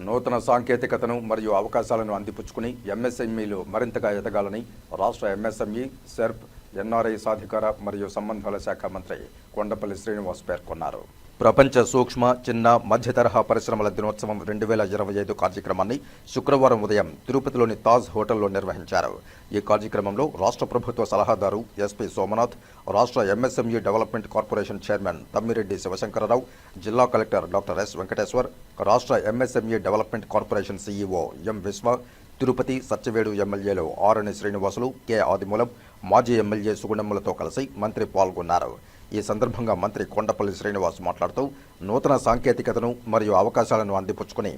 నూతన సాంకేతికతను మరియు అవకాశాలను అందిపుచ్చుకుని ఎంఎస్ఎంఈలు మరింతగా ఎదగాలని రాష్ట్ర ఎంఎస్ఎంఈ సెర్ప్ ఎన్ఆర్ఐ సాధికార మరియు సంబంధాల శాఖ మంత్రి కొండపల్లి శ్రీనివాస్ పేర్కొన్నారు. ప్రపంచ సూక్ష్మ చిన్న మధ్య తరహా పరిశ్రమల దినోత్సవం రెండు వేల ఇరవై ఐదు కార్యక్రమాన్ని శుక్రవారం ఉదయం తిరుపతిలోని తాజ్ హోటల్లో నిర్వహించారు. ఈ కార్యక్రమంలో రాష్ట్ర ప్రభుత్వ సలహాదారు ఎస్పీ సోమనాథ్ రాష్ట్ర MSME development corporation chairman Tammireddy Sivasankararao జిల్లా కలెక్టర్ డాక్టర్ ఎస్ వెంకటేశ్వర్ రాష్ట్ర MSME development corporation CEO M Viswa Tirupati Satyavedu ఎమ్మెల్యేలు ఆరణి శ్రీనివాసులు కె ఆదిమూలం మాజీ ఎమ్మెల్యే సుగుణమ్మలతో కలిసి మంత్రి పాల్గొన్నారు. ఈ సందర్భంగా మంత్రి కొండపల్లి శ్రీనివాస్ మాట్లాడుతూ నూతన సాంకేతికతను మరియు అవకాశాలను అందిపుచ్చుకుని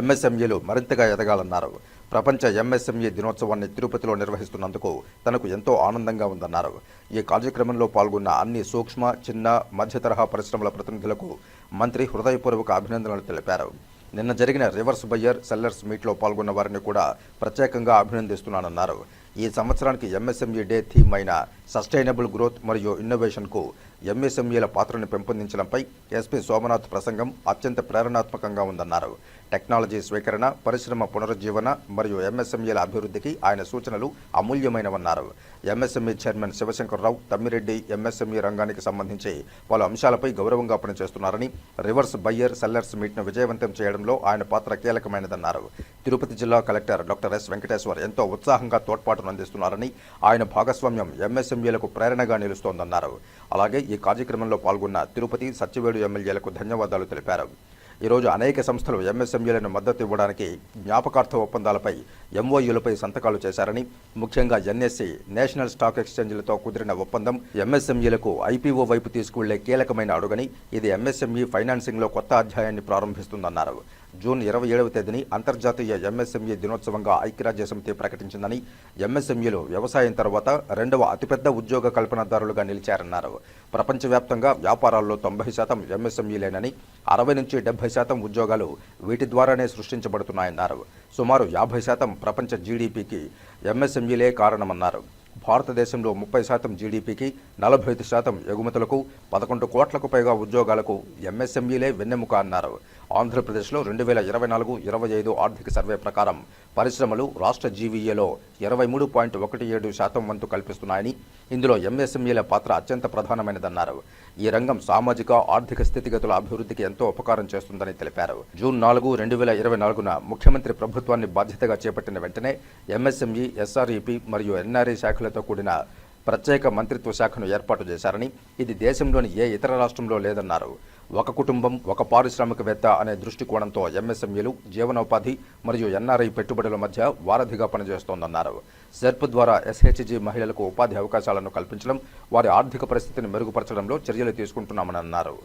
ఎంఎస్ఎంఈలు మరింతగా ఎదగాలన్నారు. ప్రపంచ ఎంఎస్ఎంఈ దినోత్సవాన్ని తిరుపతిలో నిర్వహిస్తున్నందుకు తనకు ఎంతో ఆనందంగా ఉందన్నారు. ఈ కార్యక్రమంలో పాల్గొన్న అన్ని సూక్ష్మ చిన్న మధ్యతరహా పరిశ్రమల ప్రతినిధులకు మంత్రి హృదయపూర్వక అభినందనలు తెలిపారు. నిన్న జరిగిన రివర్స్ బయ్యర్ సెల్లర్స్ మీట్లో పాల్గొన్న వారిని కూడా ప్రత్యేకంగా అభినందిస్తున్నానన్నారు. ఈ సంవత్సరానికి ఎంఎస్ఎంఈ డే థీమ్ అయిన సస్టైనబుల్ గ్రోత్ మరియు ఇన్నోవేషన్కు ఎంఎస్ఎంఈల పాత్రను పెంపొందించడంపై ఎస్పీ సోమనాథ్ ప్రసంగం అత్యంత ప్రేరణాత్మకంగా ఉందన్నారు. టెక్నాలజీ స్వీకరణ పరిశ్రమ పునరుజ్జీవన మరియు ఎంఎస్ఎంఈల అభివృద్ధికి ఆయన సూచనలు అమూల్యమైనవన్నారు. MSME chairman Sivasankarrao Tammireddy MSME రంగానికి సంబంధించి పలు అంశాలపై గౌరవంగా పనిచేస్తున్నారని రివర్స్ బయ్యర్ సెల్లర్స్ మీట్ను విజయవంతం చేయడంలో ఆయన పాత్ర కీలకమైనదన్నారు. తిరుపతి జిల్లా కలెక్టర్ డాక్టర్ ఎస్ వెంకటేశ్వర్ ఎంతో ఉత్సాహంగా తోడ్పాటును అందిస్తున్నారని ఆయన భాగస్వామ్యం ఎంఎస్ఎంఈలకు ప్రేరణగా నిలుస్తోందన్నారు. అలాగే ఈ కార్యక్రమంలో పాల్గొన్న తిరుపతి సత్యవేడు ఎమ్మెల్యేలకు ధన్యవాదాలు తెలిపారు. ఈరోజు అనేక సంస్థలు ఎంఎస్ఎంఈలను మద్దతు ఇవ్వడానికి జ్ఞాపకార్థ ఒప్పందాలపై ఎంఓయూలపై సంతకాలు చేశారని ముఖ్యంగా ఎన్ఎస్సి నేషనల్ స్టాక్ ఎక్స్చేంజ్లతో కుదిరిన ఒప్పందం ఎంఎస్ఎంఈలకు ఐపీఓ వైపు తీసుకువెళ్ళే కీలకమైన అడుగని ఇది ఎంఎస్ఎంఈ ఫైనాన్సింగ్లో కొత్త అధ్యాయాన్ని ప్రారంభిస్తుందన్నారు. జూన్ ఇరవై ఏడవ తేదీని అంతర్జాతీయ ఎంఎస్ఎంఈ దినోత్సవంగా ఐక్యరాజ్య సమితి ప్రకటించిందని ఎంఎస్ఎంఈలు వ్యవసాయం తర్వాత రెండవ అతిపెద్ద ఉద్యోగ కల్పనదారులుగా నిలిచారన్నారు. ప్రపంచవ్యాప్తంగా వ్యాపారాల్లో తొంభై శాతం ఎంఎస్ఎంఈలేనని అరవై నుంచి డెబ్బై శాతం ఉద్యోగాలు వీటి ద్వారానే సృష్టించబడుతున్నాయన్నారు. సుమారు యాభై శాతం ప్రపంచ జీడీపీకి ఎంఎస్ఎంఈలే కారణమన్నారు. భారతదేశంలో ముప్పై శాతం జీడీపీకి నలభై ఐదు శాతం ఎగుమతులకు పదకొండు కోట్లకు పైగా ఉద్యోగాలకు ఎంఎస్ఎంఈలే వెన్నెముక అన్నారు. ఆంధ్రప్రదేశ్లో రెండు వేల ఇరవై నాలుగు ఇరవై ఐదు ఆర్థిక సర్వే ప్రకారం పరిశ్రమలు రాష్ట్ర జీవీఏలో ఇరవై మూడు పాయింట్ ఒకటి ఏడు శాతం వంతు కల్పిస్తున్నాయని ఇందులో ఎంఎస్ఎంఈల పాత్ర అత్యంత ప్రధానమైనదన్నారు. ఈ రంగం సామాజిక ఆర్థిక స్థితిగతుల అభివృద్ధికి ఎంతో ఉపకారం చేస్తుందని తెలిపారు. జూన్ నాలుగు రెండు వేల ఇరవై నాలుగున ముఖ్యమంత్రి ప్రభుత్వాన్ని బాధ్యతగా చేపట్టిన వెంటనే ఎంఎస్ఎంఈ ఎస్ఆర్ఈపి మరియు ఎన్ఆర్ఐ శాఖలతో కూడిన ప్రత్యేక మంత్రిత్వ శాఖను ఏర్పాటు చేశారని ఇది దేశంలోని ఏ ఇతర రాష్ట్రంలో లేదన్నారు. ఒక కుటుంబం ఒక పారిశ్రామికవేత్త అనే దృష్టికోణంతో ఎంఎస్ఎంఈలు జీవనోపాధి మరియు ఎన్ఆర్ఐ పెట్టుబడుల మధ్య వారధిగా పనిచేస్తోందన్నారు. సెర్ప్ ద్వారా ఎస్హెచ్జి మహిళలకు ఉపాధి అవకాశాలను కల్పించడం వారి ఆర్థిక పరిస్థితిని మెరుగుపరచడంలో చర్యలు తీసుకుంటున్నామని అన్నారు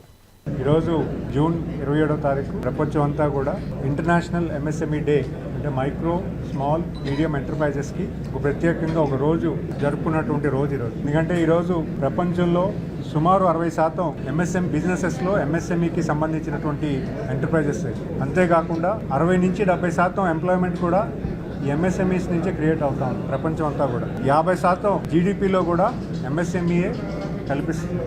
ఈరోజు జూన్ ఇరవై ఏడవ తారీఖు ప్రపంచం అంతా కూడా ఇంటర్నేషనల్ ఎంఎస్ఎంఈ డే అంటే మైక్రో స్మాల్ మీడియం ఎంటర్ప్రైజెస్కి ఒక ప్రత్యేకంగా ఒక రోజు జరుపుకున్నటువంటి రోజు ఈరోజు. ఎందుకంటే ఈరోజు ప్రపంచంలో సుమారు అరవై శాతం ఎంఎస్ఎం బిజినెసెస్లో ఎంఎస్ఎంఈకి సంబంధించినటువంటి ఎంటర్ప్రైజెస్. అంతేకాకుండా అరవై నుంచి డెబ్బై శాతం ఎంప్లాయ్మెంట్ కూడా ఎంఎస్ఎంఈస్ నుంచే క్రియేట్ అవుతా ఉంది ప్రపంచం అంతా కూడా. యాభై శాతం జీడిపిలో కూడా ఎంఎస్ఎంఈఏ కల్పిస్తుంది.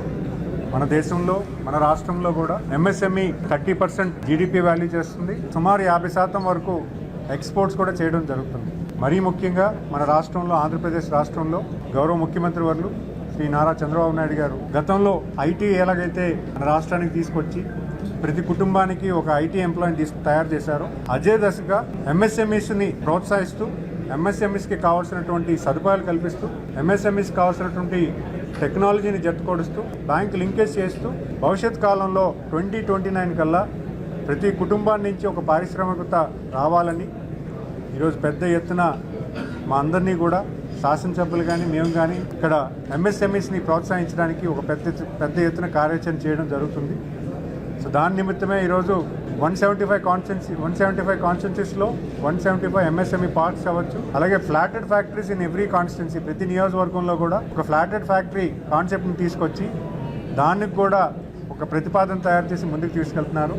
మన దేశంలో మన రాష్ట్రంలో కూడా MSME thirty percent GDP value చేస్తుంది. సుమారు యాభై శాతం వరకు ఎక్స్పోర్ట్స్ కూడా చేయడం జరుగుతుంది. మరీ ముఖ్యంగా మన రాష్ట్రంలో ఆంధ్రప్రదేశ్ రాష్ట్రంలో గౌరవ ముఖ్యమంత్రి వర్లు శ్రీ నారా చంద్రబాబు నాయుడు గారు గతంలో ఐటీ ఎలాగైతే మన రాష్ట్రానికి తీసుకొచ్చి ప్రతి కుటుంబానికి ఒక ఐటీ ఎంప్లాయీని తీసుకు తయారు చేశారు అదే దశగా ఎంఎస్ఎంఈస్ని ప్రోత్సహిస్తూ ఎంఎస్ఎంఈస్కి కావాల్సినటువంటి సదుపాయాలు కల్పిస్తూ ఎంఎస్ఎంఈస్ కావాల్సినటువంటి టెక్నాలజీని జట్టుకొడుస్తూ బ్యాంక్ లింకేజ్ చేస్తూ భవిష్యత్ కాలంలో ట్వంటీ ట్వంటీ నైన్ కల్లా ప్రతి కుటుంబాన్ని నుంచి ఒక పారిశ్రామికత రావాలని ఈరోజు పెద్ద ఎత్తున మా అందరినీ కూడా శాసనసభ్యులు కానీ మేము కానీ ఇక్కడ ఎంఎస్ఎంఈస్ని ప్రోత్సహించడానికి ఒక పెద్ద పెద్ద ఎత్తున కార్యాచరణ చేయడం జరుగుతుంది. సో దాని నిమిత్తమే ఈరోజు one seventy five constituency one seventy five కాన్స్టెన్సీస్లో one seventy five MSME parks అవ్వచ్చు. అలాగే flatted factories in every constituency ప్రతి నియోజకవర్గంలో కూడా ఒక ఫ్లాటెడ్ ఫ్యాక్టరీ కాన్సెప్ట్ని తీసుకొచ్చి దానికి కూడా ఒక ప్రతిపాదన తయారు చేసి ముందుకు తీసుకెళ్తున్నారు.